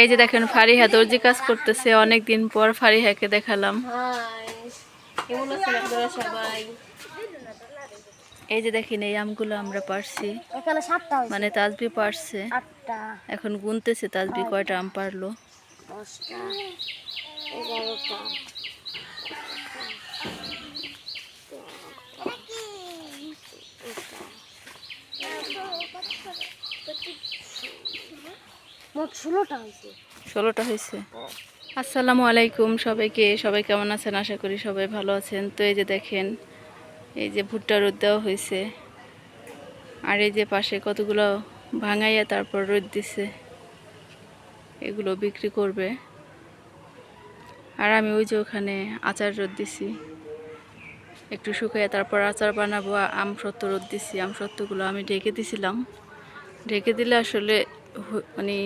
এই যে দেখেন ফারিহা দর্জি কাজ করতেছে অনেক দিন পর ফারিহাকে দেখালাম। এই যে দেখেন এই আমগুলো আমরা পারছি। মানে তাজবি পারছে। এখন গুনতেছে তাজবি, কয়টা আম পারল? ষোলোটা হয়েছে। ষোলোটা হয়েছে। আসসালামু আলাইকুম সবাইকে। সবাই কেমন আছেন? আশা করি সবাই ভালো আছেন। তো এই যে দেখেন, এই যে ভুট্টা রোদ দেওয়া হয়েছে। আর এই যে পাশে কতগুলো ভাঙাইয়া তারপর রোদ দিছে, এগুলো বিক্রি করবে। আর আমি ওই যে ওখানে আচার রোদ দিছি। একটু শুকাইয়া তারপর আচার বানাবো আম সত্ত্ব রোদ দিছি। আম সত্ত্বগুলো আমি ঢেকে দিছিলাম। ঢেকে দিলে আসলে মানে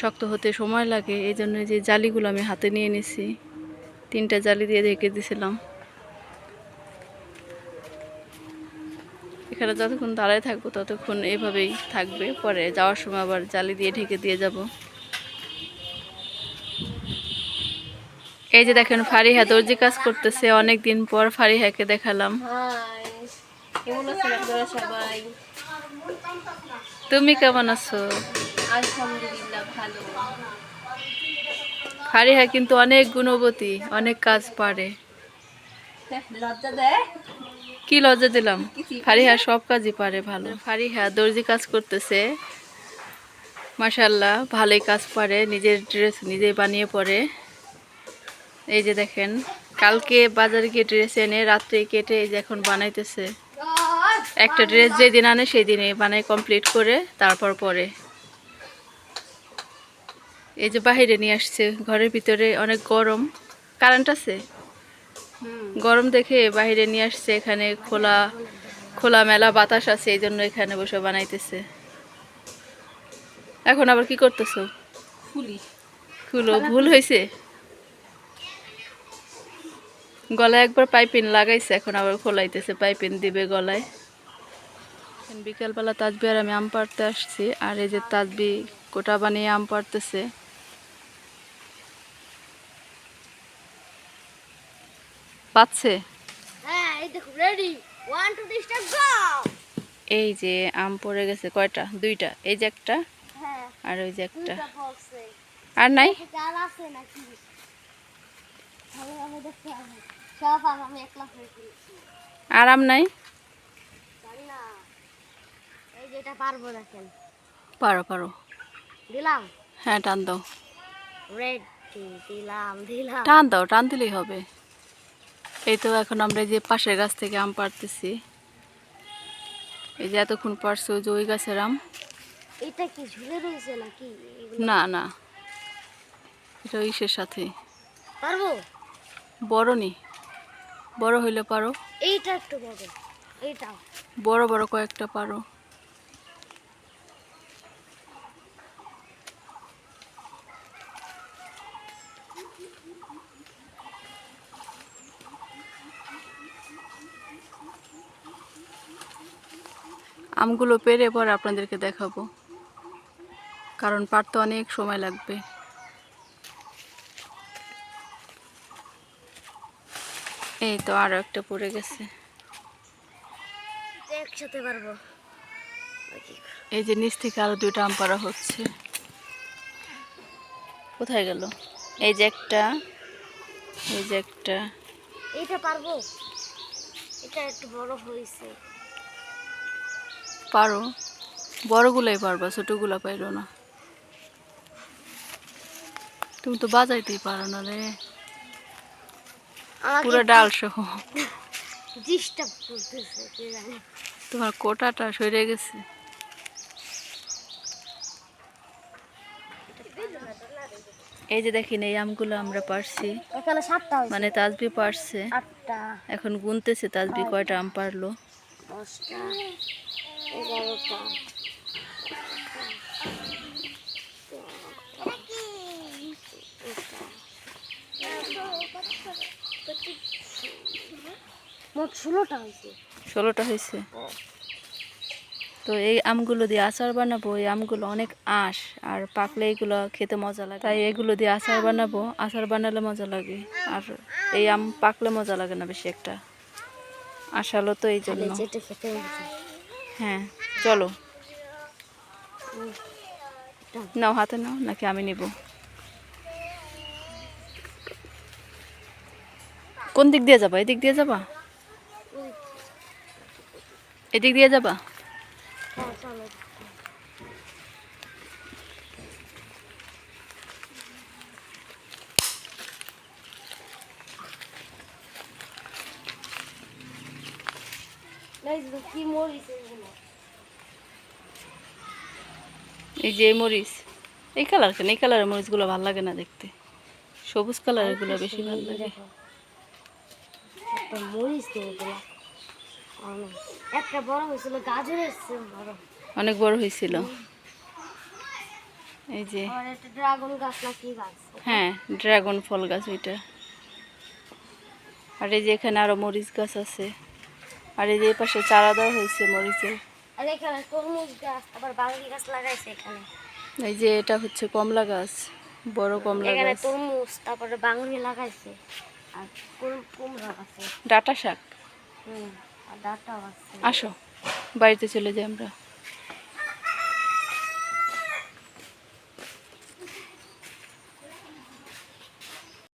শক্ত হতে সময় লাগে এই জন্য যে জালিগুলো আমি হাতে নিয়ে নিছি। তিনটা জালি দিয়ে ঢেকে দিছিলাম। এখানে যতক্ষণ দাঁড়ায় থাকব, ততক্ষণ এভাবেই থাকবে। পরে যাওয়ার সময় আবার জালি দিয়ে ঢেকে দিয়ে যাব। এই যে দেখেন, ফারিহা দর্জি কাজ করতেছে। অনেক দিন পর ফারিহাকে দেখালাম। হাই কেমন আছেন আপনারা সবাই? তুমি কেমন আছো? আলহামদুলিল্লাহ ভালো। ফারিহা কিন্তু অনেক গুণবতী অনেক কাজ পারে। লজ্জা দেয়? কি লজ্জা দিলাম? ফারিহা সব কাজই পারে ভালো। ফারিহা দর্জি কাজ করতেছে। মাশাল্লাহ ভালোই কাজ পারে নিজের ড্রেস নিজেই বানিয়ে পরে। এই যে দেখেন কালকে বাজারে গিয়ে ড্রেস এনে রাত্রে কেটে এই যে এখন বানাইতেছে। একটা ড্রেস যেদিন আনে সেই দিনে বানাই কমপ্লিট করে তারপর পরে। এই যে বাইরে নিয়ে আসছে ঘরের ভিতরে অনেক গরম। কারেন্ট আছে? গরম দেখে বাইরে নিয়ে আসছে এখানে খোলা খোলা মেলা বাতাস আছে এই জন্য এখানে বসে বানাইতেছে। এখন আবার কি করতেছো? খুলো ভুল হয়েছে গলায় একবার পাইপিন লাগাইছে এখন আবার খোলাইতেছে পাইপিন দিবে গলায়। বিকালবেলা তাজবি আর আমি আম পাড়তে আসছি আর এই যে তাজবি কোটা বানিয়ে আম পাড়তেছে। পাচ্ছে? হ্যাঁ এই যে আম পড়ে গেছে কয়টা? দুইটা। এই যে একটা হ্যাঁ। আর ওই যে একটা। আর নাই? চাল আছে নাকি ভালোভাবে দেখতে হবে সব আম আমি একলা হয়ে ফেলেছি আর আম নাই জানি না এটা পারব না কেন? পারো পারো। দিলাম? হ্যাঁ টান দাও। রেডি দিলাম দিলাম। টান দাও টান দিলেই হবে। এই তো এখন আমরা যে পাশের গাছ থেকে আম পাড়তেছি। এই যে এতক্ষণ পারছ যে ওই গাছের আম। এটা কি ঝুলে রয়েছে নাকি? না না। এটা ইসের সাথে। পারব? বড় নি। বড় হইলে পারো। এইটা একটু বড়। এইটা। বড় বড় কয়েকটা পারো। আমগুলো পেরে পর আপনাদেরকে দেখাবো। কারণ পারতে অনেক সময় লাগবে। এই তো আরও একটা পড়ে গেছে। একসাথে পারব। এই যে নিচ থেকে আরও দুইটা আম পারা হচ্ছে। কোথায় গেল? এই যে একটা এই যে একটা। এইটা পারব। এটা একটু বড় হয়েছে। পারো। বড়গুলাই পারবা ছোটগুলা পাইরো না। তুমি তো বাজাইতেই পারো না রে। পুরো ডাল সহ তোমার কোটাটা সরে গেছে। এই যে দেখেন এই আমগুলো আমরা পারছি। মানে তাজবি পারছে। এখন গুনতেছে তাজবি কয়টা আম পারল। এগারোটা। মোট ষোলোটা হয়েছে। ষোলোটা হয়েছে। তো এই আমগুলো দিয়ে আচার বানাবো এই আমগুলো অনেক আঁশ আর পাকলে এগুলো খেতে মজা লাগে। তাই এগুলো দিয়ে আচার বানাবো আচার বানালে মজা লাগে। আর এই আম পাকলে মজা লাগে না বেশি একটা। আশালো তো এই জন্য। হ্যাঁ। চলো। নাও হাতে নাও নাকি আমি নিব? কোন দিক দিয়ে যাবা? এদিক দিয়ে যাবা? এদিক দিয়ে যাবা হ্যাঁ, চলো। এই যে মরিচ এই কালার কেন? এই কালারের মরিচগুলো ভালো লাগে না দেখতে। সবুজ কালারেরগুলো বেশি ভালো লাগে। অনেক। বড় হয়েছিল। এই যে হ্যাঁ ড্রাগন ফল গাছ ওইটা। আর এই যে এখানে আরও মরিচ গাছ আছে। আর এই যে পাশে চারা দেওয়া হয়েছে মরিচে এই যে এটা হচ্ছে কমলা গাছ বড় কমলা গাছ। তরমুজ তারপরে বাংলি লাগাইছে আর কুমড়া আছে। ডাটা শাক? হুম আর ডাটা আছে। আসো বাড়িতে চলে যাই আমরা।